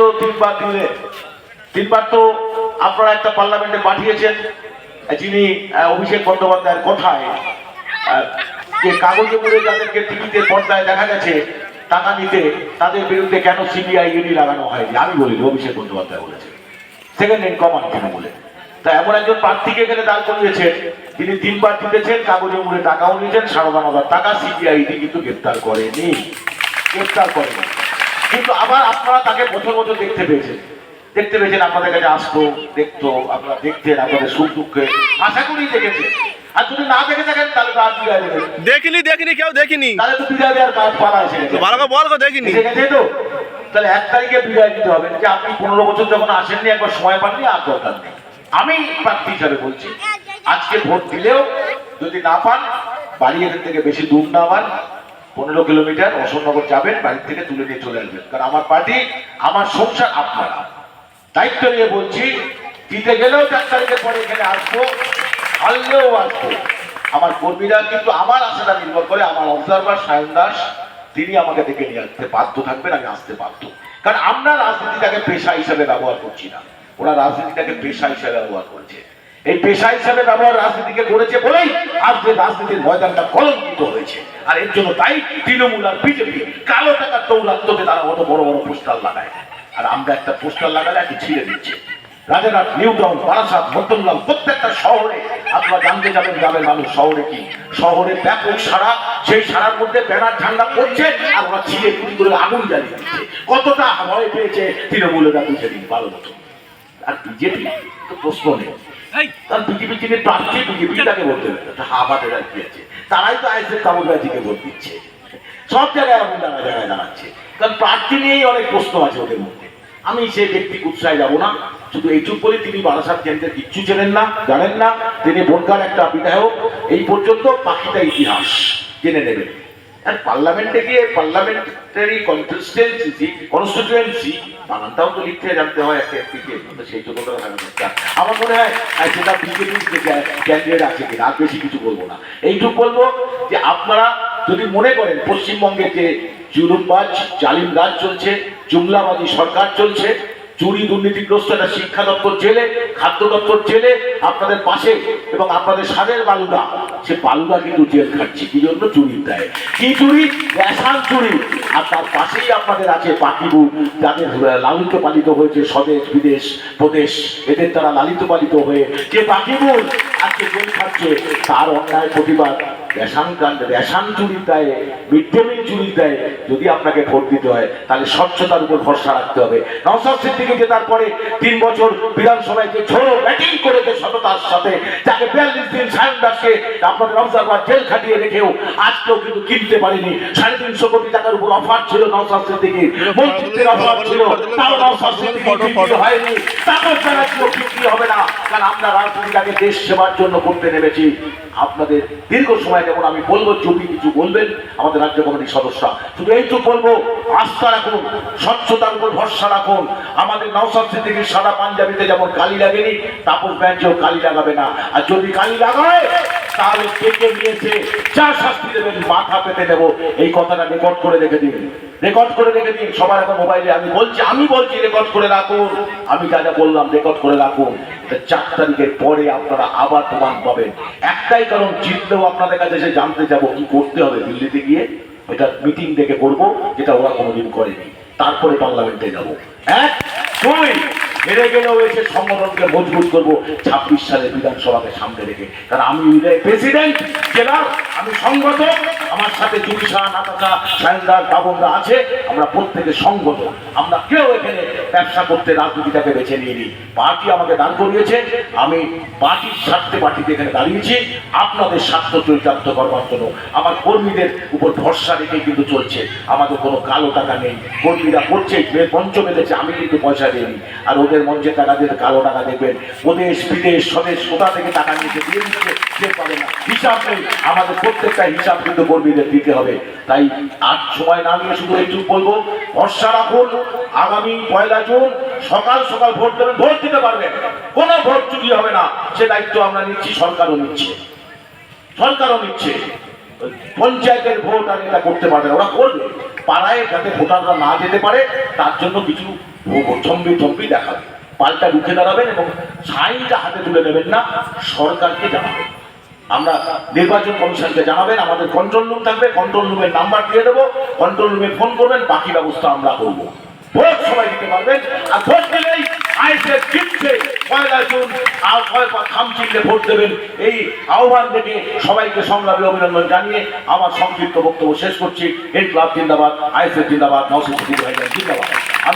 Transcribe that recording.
তো তিনবার দিলেন তিনবার তো আপনারা একটা পার্লামেন্টে পাঠিয়েছেন, যিনি অভিষেক বন্দ্যোপাধ্যায়ের কথায় যে কাগজে মুড়ে যাদেরকে টিভিতে পর্দায় দেখা গেছে, টাকা নিতে তাদের বিরুদ্ধে কেন সিবিআই ইডি লাগানো হয়নি? আমি বলিনি, অভিষেক বন্দ্যোপাধ্যায় বলেছে সেকেন্ড ইন কমান্ড তিনি বলে তা এমন একজন প্রার্থীকে এখানে দাঁড় করিয়েছেন তিনি তিনবার জিতেছেন, কাগজে মুড়ে টাকাও নিয়েছেন দাম টাকা সিবিআই কিন্তু গ্রেপ্তার করেনি। গ্রেপ্তার করেনি। কিন্তু আবার আপনারা তাকে বছর বছর দেখতে পেয়েছেন। দেখতে পেয়েছেন আপনাদের কাছে আসতো দেখতো আপনারা দেখতেন আপনাদের সুখ দুঃখে আশা করি দেখেছেন। আর যদি না দেখে থাকেন তাহলে তো আর বিদায় দেবেন দেখিনি দেখিনি কেউ দেখিনি। তাহলে তো বিদায় দেওয়ার কাজ পালা এসে ভালো করে বল দেখিনি। গেছে তো। তাহলে এক তারিখে বিদায় দিতে হবে। যে আপনি পনেরো বছর যখন আসেননি একবার সময় পাননি আর দরকার নেই। আমি প্রার্থী হিসাবে বলছি আজকে ভোট দিলেও যদি না পান বাড়ি এদের থেকে বেশি দূর না পান পনেরো কিলোমিটার অশোকনগর যাবেন বাড়ি থেকে তুলে নিয়ে চলে আসবেন। কারণ আমার পার্টি, আমার সংসার আপনারা। দায়িত্ব নিয়ে বলছি, দিতে গেলেও চার তারিখের পরে এখানে আসব, হারলেও আসব। আমার কর্মীরা কিন্তু আমার আশাটা নির্ভর করে, আমার অবজারভার সায়ন দাস, তিনি আমাকে ডেকে নিয়ে আসতে বাধ্য থাকবেন, আমি আসতে বাধ্য। কারণ আমরা রাজনীতিটাকে পেশা হিসেবে ব্যবহার করছি না। ওরা রাজনীতিটাকে পেশা হিসেবে ব্যবহার করছে। এই পেশা হিসেবে ব্যবহার রাজনীতিকে করেছে বলেই আজ যে রাজনীতির ময়দানটা কলঙ্কিত হয়েছে। আর এর জন্য তাই তৃণমূল আর বিজেপি কালো টাকার দৌরাত্মকে তারা অত বড় বড় পোস্টার লাগায়। আর আমরা একটা পোস্টার লাগালে একটু ছিঁড়ে দিচ্ছে। রাজারহাট নিউ টাউন বারাসাত মধ্যমগ্রাম প্রত্যেকটা শহরে আপনারা জানতে যাবেন গ্রামের মানুষ শহরে কি? শহরে ব্যাপক সারা সেই সারার মধ্যে ব্যানার ঠান্ডা পড়ছে আর ওরা ছিঁড়ে কুটি করে আগুন জ্বালিয়ে দিচ্ছে। কতটা ভয় পেয়েছে তৃণমূলেরা বুঝে দিন ভালো মতো আর বিজেপি তো প্রশ্ন নেই। কারণ বিজেপি যিনি প্রার্থী বিজেপি তাকে আর কি আছে? তারাই তো ভোট দিচ্ছে। সব জায়গায় এমন জায়গায় জায়গায় দাঁড়াচ্ছে। কারণ প্রার্থী নিয়েই অনেক প্রশ্ন আছে ওদের মধ্যে। আমি সেই ব্যক্তি উৎসাহে যাব না। শুধু এইটুক বলে তিনি বারাসাত কেন্দ্রের কিচ্ছু চেনেন না জানেন না। তিনি বনকার একটা বিধায়ক। এই পর্যন্ত বাকিটা ইতিহাস জেনে নেবেন। আর পার্লামেন্টে গিয়ে পার্লামেন্টারি কনস্টিটুয়েন্সি কনস্টিটুয়েন্সি, বানানটাও তো লিখতে জানতে হয় একটা এমপিকে সেই যোগ্যতা আমার মনে হয় সেটা বিজেপির ক্যান্ডিডেট আছে কিনা, আর বেশি কিছু বলব না। এইটুকু বলব যে আপনারা যদি মনে করেন, পশ্চিমবঙ্গে যে জুলুমবাজ জালিম রাজ চলছে, জুমলাবাদী সরকার চলছে চুরি দুর্নীতিগ্রস্ত একটা শিক্ষা দপ্তর জেলে, খাদ্য দপ্তর জেলে, আপনাদের পাশে এবং আপনাদের সাদের বালুদা সে বালুদা কিন্তু জেল খাচ্ছে, কি জন্য? চুরির দেয়। কি চুরি? রেশান চুরি। আর তার পাশেই আপনাদের আছে পাখিবু যাদের লালিত পালিত হয়েছে স্বদেশ, বিদেশ, প্রদেশ। এদের দ্বারা লালিত পালিত হয়ে যে পাখিবুল আজকে জেল খাচ্ছে, তার অন্যায় প্রতিবাদ। রেশন কাণ্ড, রেশন চুরির দেয় মিড ডে মিল চুরির দেয় যদি আপনাকে ভোট দিতে হয় তাহলে স্বচ্ছতার উপর ভরসা রাখতে হবে। নওসাদ সিদ্দিকি যে তারপরে তিন বছর বিধানসভায় যে ঝোড়ো ব্যাটিং করেছে সততার সাথে যাকে বিয়াল্লিশ দিন সায়ন দাসকে আপনাদের অবজারভার জেল খাটিয়ে রেখেও আজকেও কিন্তু কিনতে পারেনি। সাড়ে তিনশো কোটি টাকার উপর অফার ছিল নওসাদ সিদ্দিকির। মন্ত্রিত্বের অফার ছিল তাও নওসাদ সিদ্দিকি হয়নি। তারপর তারা কেউ বিক্রি হবে না কারণ আমরা রাজনীতিটাকে দেশ সেবার জন্য করতে নেমেছি। আপনাদের দীর্ঘ সময় যেমন আমি বলব যদি কিছু বলবেন। আমাদের রাজ্য কমিটির সদস্য শুধু তো বলব, আস্থা রাখুন, স্বচ্ছতার উপর ভরসা রাখুন। আমাদের নওসাদ সিদ্দিকির সাদা পাঞ্জাবিতে যেমন কালি লাগেনি, তাপস ব্যাঞ্চেও কালি লাগাবে না। আর যদি কালি লাগায়, তাহলে কে নিয়েছে, যা শাস্তি দেবেন মাথা পেতে দেবো। এই কথাটা রেকর্ড করে রেখে দিন। রেকর্ড করে রেখে দিন, সবার এখন মোবাইলে আমি বলছি আমি বলছি রেকর্ড করে রাখুন। আমি যা যা বললাম রেকর্ড করে রাখুন। চার তারিখের পরে আপনারা আবার প্রমাণ পাবেন। একটাই কারণ, জিতলেও আপনাদের কাছে এসে জানতে যাব কি করতে হবে দিল্লিতে গিয়ে। এটা মিটিং ডেকে করব, যেটা ওরা কোনোদিন করেনি। তারপরে পার্লামেন্টে যাব। এক, দুই, হেরে গেলেও এসে সংগঠনকে মজবুত করব। ছাব্বিশ সালে বিধানসভাকে সামনে রেখে। কারণ আমি প্রেসিডেন্ট জেলার আমি সংগঠক, আমার সাথে জুবিশা নাতাশা সায়নদার বাবনরা আছে, আমরা প্রত্যেকে সংগত আমরা কেউ এখানে ব্যবসা করতে, রাজনীতিটাকে বেছে নিইনি। পার্টি আমাকে দান করিয়েছে, আমি পার্টির স্বার্থে পার্টিতে এখানে দাঁড়িয়েছি, আপনাদের স্বার্থ চরিতার্থ করবার জন্য। আমার কর্মীদের উপর ভরসা রেখে কিন্তু চলছে। আমাদের কোনো কালো টাকা নেই। কর্মীরা করছে মঞ্চ বেঁধেছে, আমি কিন্তু পয়সা দিইনি। আর ওদের মঞ্চে টাকা দিয়ে কালো টাকা দেবেন, ওদেশ, বিদেশ, স্বদেশ, কোথা থেকে টাকা নিয়েছে, দিয়ে দিচ্ছে সে পারে না। হিসাব নেই। আমাদের প্রত্যেকটা হিসাব কিন্তু কর্মীদের দিতে হবে। তাই আজ সময় না নিয়ে শুধু একটু বলব, ভরসা রাখুন, আগামী পয়লা জুন সকাল সকাল ভোট দেবেন, ভোট দিতে পারবেন। কোনো ভোট চুরি হবে না, সে দায়িত্ব আমরা নিচ্ছি, সরকারও নিচ্ছে। সরকারও নিচ্ছে। পঞ্চায়েতের ভোট আর এটা করতে পারবে ওরা করবে। পাড়ায় যাতে ভোটাররা না যেতে পারে, তার জন্য কিছু চম্বি চম্বি দেখাবে। পাল্টা রুখে দাঁড়াবেন এবং সাইনটা হাতে তুলে নেবেন না, সরকারকে জানাবেন। আমরা নির্বাচন কমিশনকে জানাবেন, আমাদের কন্ট্রোল রুম থাকবে কন্ট্রোল রুমের নাম্বার দিয়ে দেবো কন্ট্রোল রুমে ফোন করবেন, বাকি ব্যবস্থা আমরা করব। ভোট সবাই দিতে পারবেন, আর ভোট দিলেই আইসের জিতছে। পয়লা জুন আর পা খাম চিনলে ভোট দেবেন। এই আহ্বান থেকে সবাইকে সংগ্রামী অভিনন্দন জানিয়ে আমার সংক্ষিপ্ত বক্তব্য শেষ করছি। এই ক্লাব জিন্দাবাদ আইসের জিন্দাবাদ নওসিদ জিন্দাবাদ।